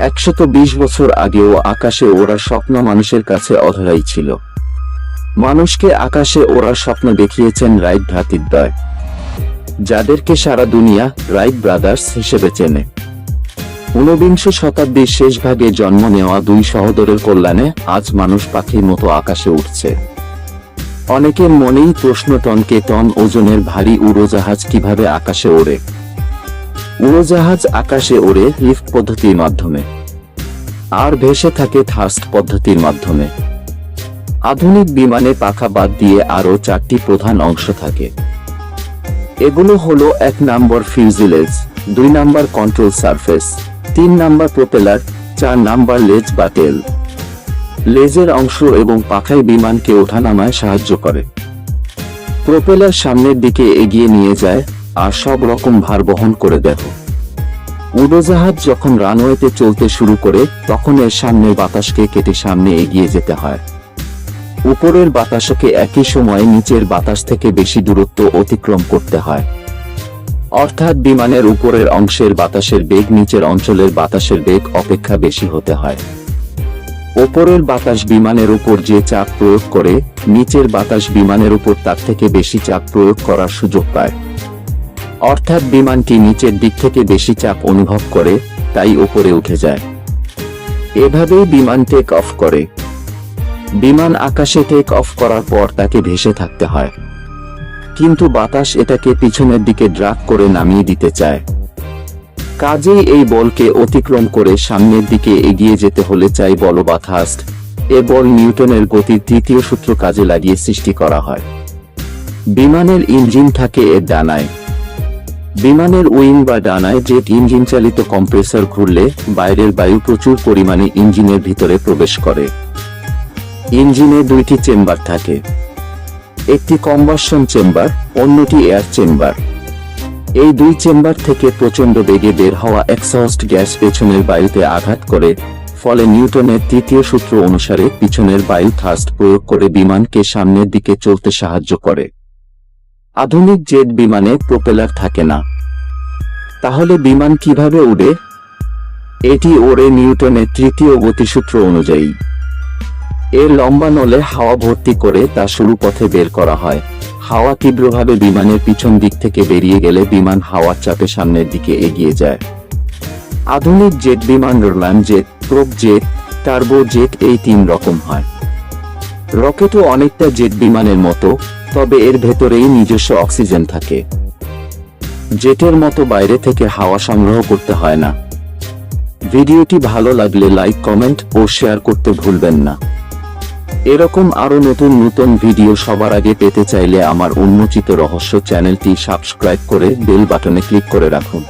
একশত বিশ বছর আগেও আকাশে ওরা স্বপ্ন মানুষের কাছে অধরাই ছিল। মানুষকে আকাশে ওরা স্বপ্ন দেখিয়েছেন রাইট ভ্রাতৃদ্বয় যাদেরকে সারা দুনিয়া রাইট ব্রাদার্স হিসেবে চেনে। ঊনবিংশ শতাব্দীর শেষ ভাগে জন্ম নেওয়া দুই সহোদরের কল্যাণে আজ মানুষ পাখির মতো আকাশে উঠছে। অনেকের মনেই প্রশ্ন টনকে, টন, ওজনের ভারী উড়োজাহাজ কীভাবে আকাশে ওড়ে? উড়োজাহাজ আকাশে ওড়ে লিফট পদ্ধতির মাধ্যমে। আর ভেসে থাকে থার্স্ট পদ্ধতির মাধ্যমে। আধুনিক বিমানে পাখা বাদ দিয়ে আরও চারটি প্রধান অংশ থাকে। এগুলো হলো এক নম্বর ফিউজিলেজ, দুই নাম্বার কন্ট্রোল সারফেস, তিন নাম্বার প্রোপেলার, চার নাম্বার লেজ বা তেল। লেজের অংশ এবং পাখায় বিমানকে ওঠানামায় সাহায্য করে। প্রোপেলার সামনের দিকে এগিয়ে নিয়ে যায় আর সব রকম ভার বহন করে দেখো উড়োজাহাজ যখন রানওয়েতে চলতে শুরু করে, তখন এর সামনের বাতাসকে কেটে সামনে এগিয়ে যেতে হয়। উপরের বাতাসকে একই সময়ে নিচের বাতাস থেকে বেশি দূরত্ব অতিক্রম করতে হয়। অর্থাৎ বিমানের উপরের অংশের বাতাসের বেগ নিচের অঞ্চলের বাতাসের বেগ অপেক্ষা বেশি হতে হয়। ওপরের বাতাস বিমানের উপর যে চাপ প্রয়োগ করে, নিচের বাতাস বিমানের উপর তার থেকে বেশি চাপ প্রয়োগ করার সুযোগ পায়। অর্থাৎ বিমানটি নিচের দিক থেকে বেশি চাপ অনুভব করে, তাই উপরে উঠে যায়। এভাবেই বিমান টেক অফ করে। বিমান আকাশে টেক অফ করার পর তাকে ভেসে থাকতে হয়। কিন্তু বাতাস এটাকে পিছনের দিকে ড্রাগ করে নামিয়ে দিতে চায়। কাজেই এই বলকে অতিক্রম করে সামনের দিকে এগিয়ে যেতে হলে চাই বল বা এ বল নিউটনের গতির তৃতীয় সূত্র কাজে লাগিয়ে সৃষ্টি করা হয়। বিমানের ইঞ্জিন থাকে এর ডানায়। বিমানের উইং বা ডানায় জেট ইঞ্জিন চালিত কম্প্রেসর ঘুরলে বাইরের বায়ু প্রচুর পরিমাণে ইঞ্জিনের ভিতরে প্রবেশ করে। ইঞ্জিনে দুইটি চেম্বার থাকে। একটি কম্বাসন চেম্বার অন্যটি এয়ার চেম্বার এই দুই চেম্বার থেকে প্রচণ্ড বেগে বের হওয়া এক্সহস্ট গ্যাস পেছনের বায়ুতে আঘাত করে, ফলে নিউটনের তৃতীয় সূত্র অনুসারে পিছনের বায়ু থার্স্ট প্রয়োগ করে বিমানকে সামনের দিকে চলতে সাহায্য করে। আধুনিক জেট বিমানে প্রোপেলার থাকে না। তাহলে বিমান কীভাবে উড়ে? এটি ওড়ে নিউটনের তৃতীয় গতিসূত্র অনুযায়ী। এর লম্বা নলে হাওয়া ভর্তি করে তা শুরু পথে বের করা হয়। হাওয়া তীব্রভাবে বিমানের পিছন দিক থেকে বেরিয়ে গেলে বিমান হাওয়ার চাপে সামনের দিকে এগিয়ে যায়। আধুনিক জেট বিমান রোলান jet, prop jet, turbo jet এই তিন রকম হয়। রকেটও অনেকটা জেট বিমানের মতো, তবে এর ভেতরেই নিজস্ব অক্সিজেন থাকে। জেটের মতো বাইরে থেকে হাওয়া সংগ্রহ করতে হয় না। ভিডিওটি ভালো লাগলে লাইক, কমেন্ট ও শেয়ার করতে ভুলবেন না। এরকম আরও নতুন নতুন ভিডিও সবার আগে পেতে চাইলে আমার উন্মোচিত রহস্য চ্যানেলটি সাবস্ক্রাইব করে বেল বাটনে ক্লিক করে রাখুন।